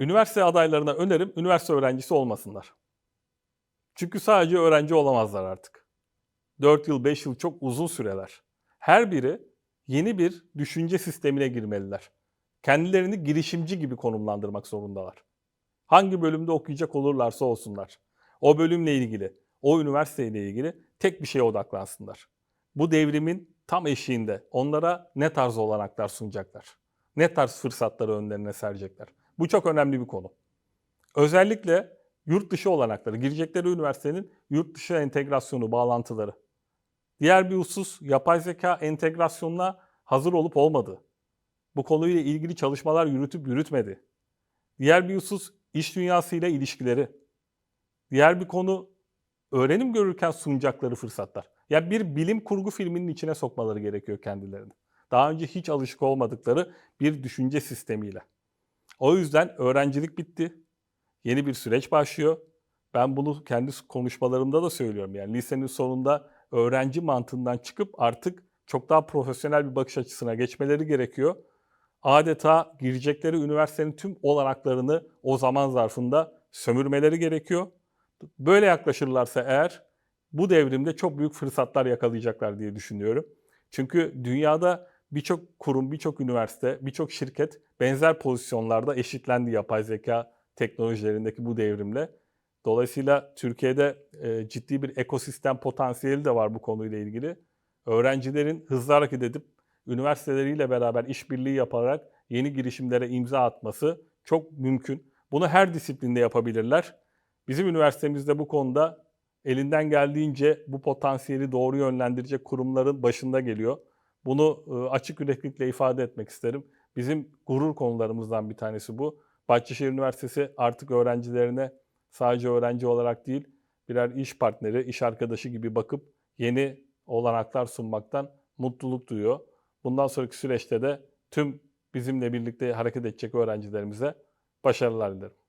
Üniversite adaylarına önerim üniversite öğrencisi olmasınlar. Çünkü sadece öğrenci olamazlar artık. 4 yıl, 5 yıl çok uzun süreler. Her biri yeni bir düşünce sistemine girmeliler. Kendilerini girişimci gibi konumlandırmak zorundalar. Hangi bölümde okuyacak olurlarsa olsunlar. O bölümle ilgili, o üniversiteyle ilgili tek bir şeye odaklansınlar. Bu devrimin tam eşiğinde onlara ne tarz olanaklar sunacaklar? Ne tarz fırsatları önlerine serecekler? Bu çok önemli bir konu. Özellikle yurt dışı olanakları, girecekleri üniversitenin yurt dışı entegrasyonu, bağlantıları. Diğer bir husus yapay zeka entegrasyonuna hazır olup olmadığı. Bu konuyla ilgili çalışmalar yürütüp yürütmedi. Diğer bir husus iş dünyasıyla ilişkileri. Diğer bir konu öğrenim görürken sunacakları fırsatlar. Ya bir bilim kurgu filminin içine sokmaları gerekiyor kendilerini. Daha önce hiç alışık olmadıkları bir düşünce sistemiyle. O yüzden öğrencilik bitti. Yeni bir süreç başlıyor. Ben bunu kendi konuşmalarımda da söylüyorum. Yani lisenin sonunda öğrenci mantığından çıkıp artık çok daha profesyonel bir bakış açısına geçmeleri gerekiyor. Adeta girecekleri üniversitenin tüm olanaklarını o zaman zarfında sömürmeleri gerekiyor. Böyle yaklaşırlarsa eğer bu devrimde çok büyük fırsatlar yakalayacaklar diye düşünüyorum. Çünkü dünyada birçok kurum, birçok üniversite, birçok şirket benzer pozisyonlarda eşitlendi yapay zeka teknolojilerindeki bu devrimle. Dolayısıyla Türkiye'de e, ciddi bir ekosistem potansiyeli de var bu konuyla ilgili. Öğrencilerin hızlı hareket edip üniversiteleriyle beraber işbirliği yaparak yeni girişimlere imza atması çok mümkün. Bunu her disiplinde yapabilirler. Bizim üniversitemizde bu konuda elinden geldiğince bu potansiyeli doğru yönlendirecek kurumların başında geliyor. Bunu e, açık yüreklilikle ifade etmek isterim. Bizim gurur konularımızdan bir tanesi bu. Bahçeşehir Üniversitesi artık öğrencilerine sadece öğrenci olarak değil, birer iş partneri, iş arkadaşı gibi bakıp yeni olanaklar sunmaktan mutluluk duyuyor. Bundan sonraki süreçte de tüm bizimle birlikte hareket edecek öğrencilerimize başarılar dilerim.